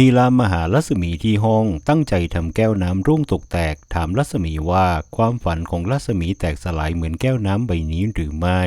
นีลามหารัศมีที่ห้องตั้งใจทำแก้วน้ำร่วงตกแตกถามรัศมีว่าความฝันของรัศมีแตกสลายเหมือนแก้วน้ำใบนี้หรือไม่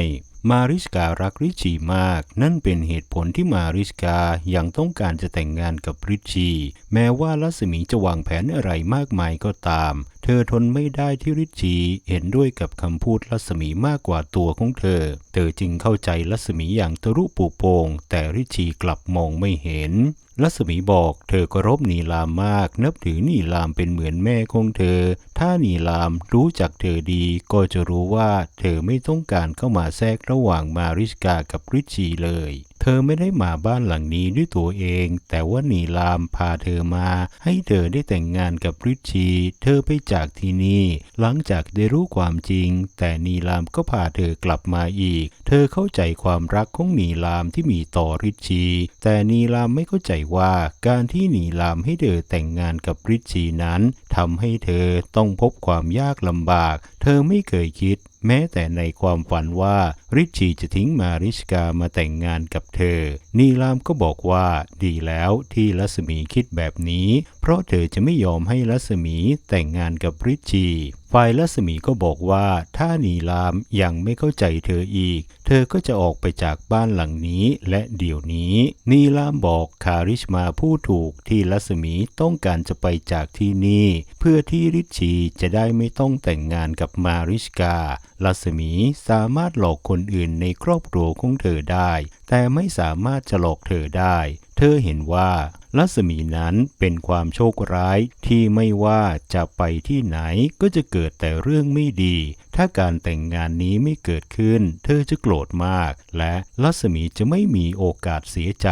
มาริสการักริชชีมาก นั่นเป็นเหตุผลที่มาริสกายังต้องการจะแต่งงานกับริชชีแม้ว่ารัศมีจะวางแผนอะไรมากมายก็ตาม เธอทนไม่ได้ที่ริชชีเห็นด้วยกับคำพูดรัศมีมากกว่าตัวของเธอเธอจึงเข้าใจลัศมีอย่างทะลุปูโปงแต่ริชีกลับมองไม่เห็น ลัศมีบอกเธอก็รบนีลามมาก นับถือนีลามเป็นเหมือนแม่ของเธอ ถ้านีลามรู้จักเธอดีก็จะรู้ว่าเธอไม่ต้องการเข้ามาแทรกระหว่างมาริสกากับริชีเลย เธอไม่ได้มาบ้านหลังนี้ด้วยตัวเอง แต่ว่านีลามพาเธอมา ให้เธอได้แต่งงานกับริชชีเธอไปจากที่นี่หลังจากได้รู้ความจริง แต่นีลามก็พาเธอกลับมาอีก เธอเข้าใจความรักของนีลามที่มีต่อริชชีแต่นีลามไม่เข้าใจว่าการที่นีลามให้เธอแต่งงานกับริชชีนั้นทำให้เธอต้องพบความยากลำบาก เธอไม่เคยคิด แม้แต่ในความฝันว่าริชชีจะทิ้งมาริชกามาแต่งงานกับเธอ นีลามก็บอกว่าดีแล้วที่ลัศมีคิดแบบนี้ เพราะเธอจะไม่ยอมให้ลัศมีแต่งงานกับริชชี ฝ่ายรัศมีก็บอกว่าถ้านีลามยังไม่เข้าใจเธออีก เธอก็จะออกไปจากบ้านหลังนี้และเดี๋ยวนี้ นีลามบอกคาริชมาผู้ถูกที่รัศมีต้องการจะไปจากที่นี่ เพื่อที่ริชชีจะได้ไม่ต้องแต่งงานกับมาริชการัศมีสามารถหลอกคนอื่นในครอบครัวของเธอได้ แต่ไม่สามารถจะหลอกเธอได้ เธอเห็นว่า ลัศมีนั้นเป็นความโชคร้ายที่ไม่ว่าจะไปที่ไหนก็จะเกิดแต่เรื่องไม่ดี ถ้าการแต่งงานนี้ไม่เกิดขึ้น เธอจะโกรธมาก และลัศมีจะไม่มีโอกาสเสียใจ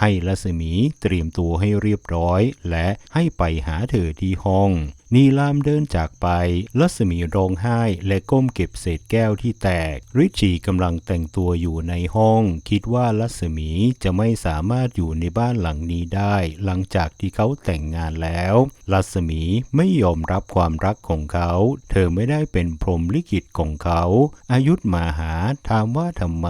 ให้ลัศมีเตรียมตัวให้เรียบร้อย และให้ไปหาเธอที่ห้อง นีลามเดินจากไปรัศมีร้องไห้และก้มเก็บเศษแก้วที่แตก ริชชีกำลังแต่งตัวอยู่ในห้อง คิดว่ารัศมีจะไม่สามารถอยู่ในบ้านหลังนี้ได้ หลังจากที่เขาแต่งงานแล้วรัศมีไม่ยอมรับความรักของเขา เธอไม่ได้เป็นพรหมลิขิตของเขา อายุธมาหาถามว่าทำไม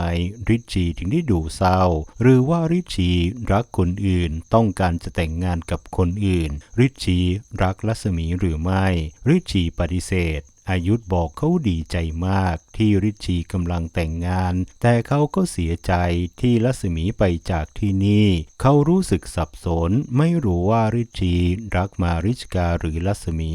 ริชชีถึงได้ดูเศร้า หรือว่าริชชีรักคนอื่นต้องการจะแต่งงานกับคนอื่น ริชชีรักรัศมีหรือไม่ ริชชีปฏิเสธ อายุธบอกเขาดีใจมากที่ริชีกำลังแต่งงาน แต่เขาก็เสียใจที่รัศมีไปจากที่นี่ เขารู้สึกสับสนไม่รู้ว่าริชีรักมาริชกาหรือรัศมี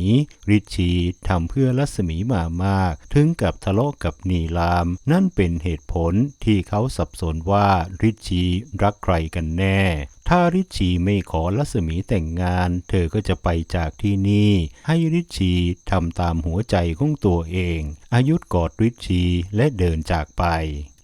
ริชีทำเพื่อรัศมีมามาก ถึงกับทะเลาะกับนีลาม นั่นเป็นเหตุผลที่เขาสับสนว่าริชีรักใครกันแน่ ถ้าริชีไม่ขอรัศมีแต่งงาน เธอก็จะไปจากที่นี่ ให้ริชีทำตามหัวใจของตัวเอง อายุกอดริชีและเดินจากไป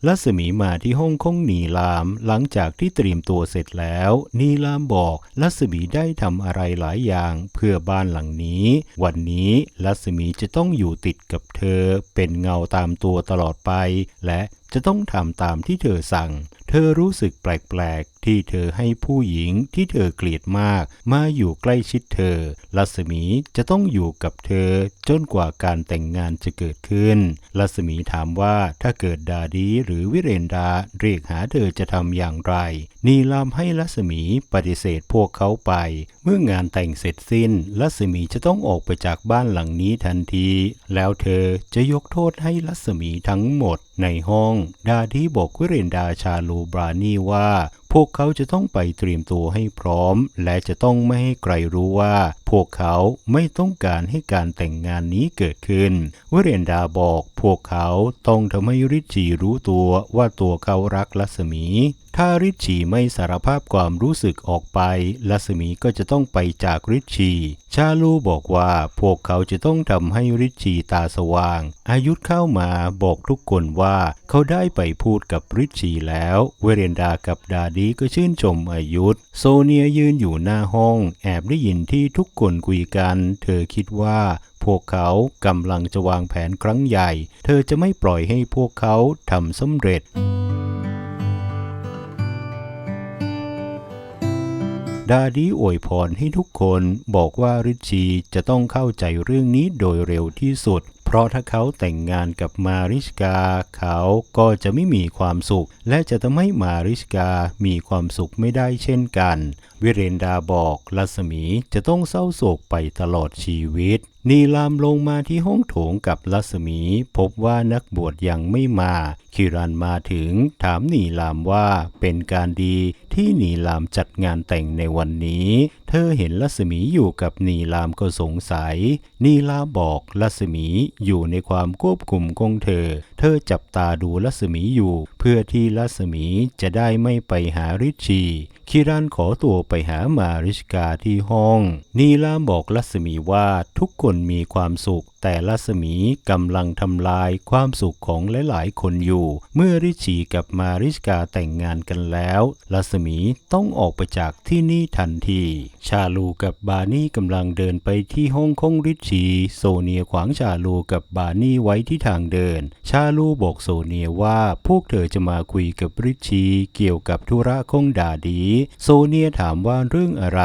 รัศมีมาที่ห้องของนีลามหลังจากที่เตรียมตัวเสร็จแล้ว นีลามบอกรัศมีได้ทำอะไรหลายอย่างเพื่อบ้านหลังนี้ วันนี้รัศมีจะต้องอยู่ติดกับเธอ เป็นเงาตามตัวตลอดไป และจะต้องทำตามที่เธอสั่ง เธอรู้สึกแปลกๆ ที่เธอให้ผู้หญิงที่เธอเกลียดมาก มาอยู่ใกล้ชิดเธอรัศมีจะต้องอยู่กับเธอจนกว่าการแต่งงานจะเกิดขึ้นรัศมีถามว่าถ้าเกิดดาดีหรือวิเรนดาเรียกหาเธอจะทำอย่างไร นีลามให้รัศมีปฏิเสธพวกเขาไป เมื่องานแต่งเสร็จสิ้นรัศมีจะต้องออกไปจากบ้านหลังนี้ทันที แล้วเธอจะยกโทษให้รัศมีทั้งหมดในห้อง ดาดีบอกวิเรนดาชาลูบรานีว่าพวกเขาจะต้องไปเตรียมตัวให้พร้อม และจะต้องไม่ให้ใครรู้ว่าพวกเขาไม่ต้องการให้การแต่งงานนี้เกิดขึ้นวเรนดาบอกพวกเขาต้องทำให้ริชชีรู้ตัวว่าตัวเขารักรัศมี ถ้าริชชีไม่สารภาพความรู้สึกออกไปรัศมีก็จะต้องไปจากริชชีชาลูบอกว่าพวกเขาจะต้องทำให้ริชชีตาสว่าง อายุเข้ามาบอกทุกคนว่าเขาได้ไปพูดกับริชชีแล้ว เวเรนดากับดาดีก็ชื่นชมอายุโซเนียยืนอยู่หน้าห้อง แอบได้ยินที่ทุกคนคุยกัน เธอคิดว่าพวกเขากำลังจะวางแผนครั้งใหญ่ เธอจะไม่ปล่อยให้พวกเขาทำสำเร็จดาดีอวยพรให้ทุกคนบอกว่าริชชีจะต้องเข้าใจเรื่องนี้โดยเร็วที่สุด เพราะถ้าเขาแต่งงานกับมาริชกา เขาก็จะไม่มีความสุข และจะทำให้มาริชกามีความสุขไม่ได้เช่นกัน วิเรนดาบอกรัศมีจะต้องเศร้าโศกไปตลอดชีวิตนีลามลงมาที่ห้องโถงกับรัศมี พบว่านักบวชยังไม่มา คิรันมาถึงถามนีลามว่าเป็นการดีที่นีลามจัดงานแต่งในวันนี้ เธอเห็นรัศมีอยู่กับนีลามก็สงสัย นีลามบอกรัศมีอยู่ในความควบคุมของเธอ เธอจับตาดูลัศมีอยู่ เพื่อที่ลัศมีจะได้ไม่ไปหาริชี คิรันขอตัวไปหามาริชกาที่ห้อง นีลาบอกรัศมีว่าทุกคนมีความสุข แต่รัศมีกำลังทำลายความสุขของหลายๆ คนอยู่ เมื่อริชีกับมาริชกาแต่งงานกันแล้วรัศมีต้องออกไปจากที่นี่ทันที ชาลูกับบานี่กำลังเดินไปที่ห้องของริชี โซเนียขวางชาลูกับบานี่ไว้ที่ทางเดิน ชาลูบอกโซเนียว่าพวกเธอจะมาคุยกับริชีเกี่ยวกับธุระของดาดีโซเนียถามว่าเรื่องอะไร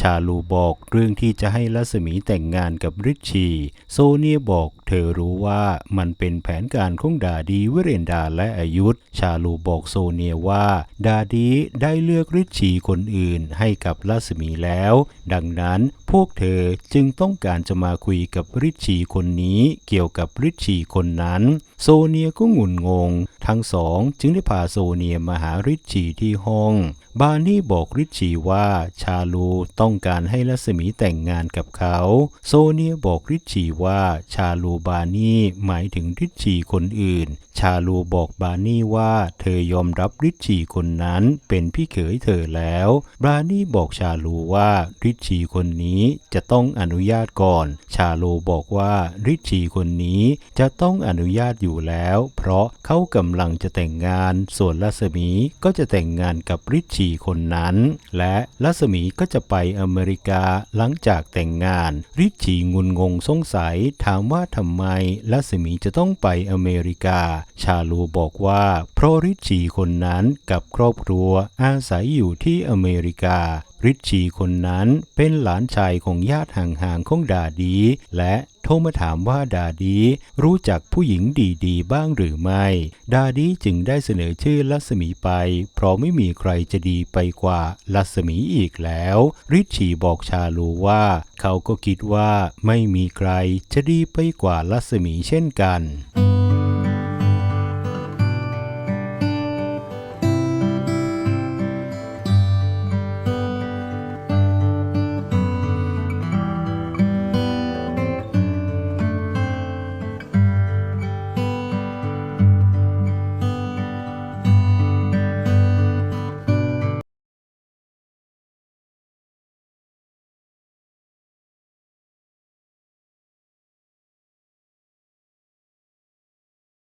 ชาลูบอกเรื่องที่จะให้ลัศมีแต่งงานกับริชชี โซเนียบอกเธอรู้ว่ามันเป็นแผนการของดาดีวิเรนดาและอายุธชาลูบอกโซเนียว่า ดาดีได้เลือกริชีคนอื่นให้กับรัศมีแล้ว ดังนั้นพวกเธอจึงต้องการจะมาคุยกับริชีคนนี้เกี่ยวกับริชีคนนั้น โซเนียก็งุนงง ทั้งสองจึงได้พาโซเนียมาหาริชีที่ห้อง บานี่บอกริชีว่าชาลูต้องการให้รัศมีแต่งงานกับเขา โซเนียบอกริชีว่าชาลูบานี่หมายถึงริชีคนอื่น ชาลูบอกบานี่ว่าเธอยอมรับริชีคนนั้นเป็นพี่เขยเธอแล้ว บานี่บอกชาลูว่าริชีคนนี้จะต้องอนุญาตก่อน ชาลูบอกว่าริชีคนนี้จะต้องอนุญาตอยู่แล้ว เพราะเขากำลังจะแต่งงาน ส่วนรัศมีก็จะแต่งงานกับริชีคนนั้น และรัศมีก็จะไปอเมริกาหลังจากแต่งงานริชีงุนงงสงสัยถามว่าทำำไมลัศมีจะต้องไปอเมริกา ชาลูบอกว่าเพราะริชีคนนั้นกับครอบครัวอาศัยอยู่ที่อเมริการิชีคนนั้นเป็นหลานชายของญาติห่างๆของดาดี และ โทรมาถามว่าดาดีรู้จักผู้หญิงดีๆ บ้างหรือไม่ ดาดีจึงได้เสนอชื่อลัศมีไป เพราะไม่มีใครจะดีไปกว่าลัศมีอีกแล้ว ริชีบอกชาลูว่า เขาก็คิดว่าไม่มีใครจะดีไปกว่าลัศมีเช่นกัน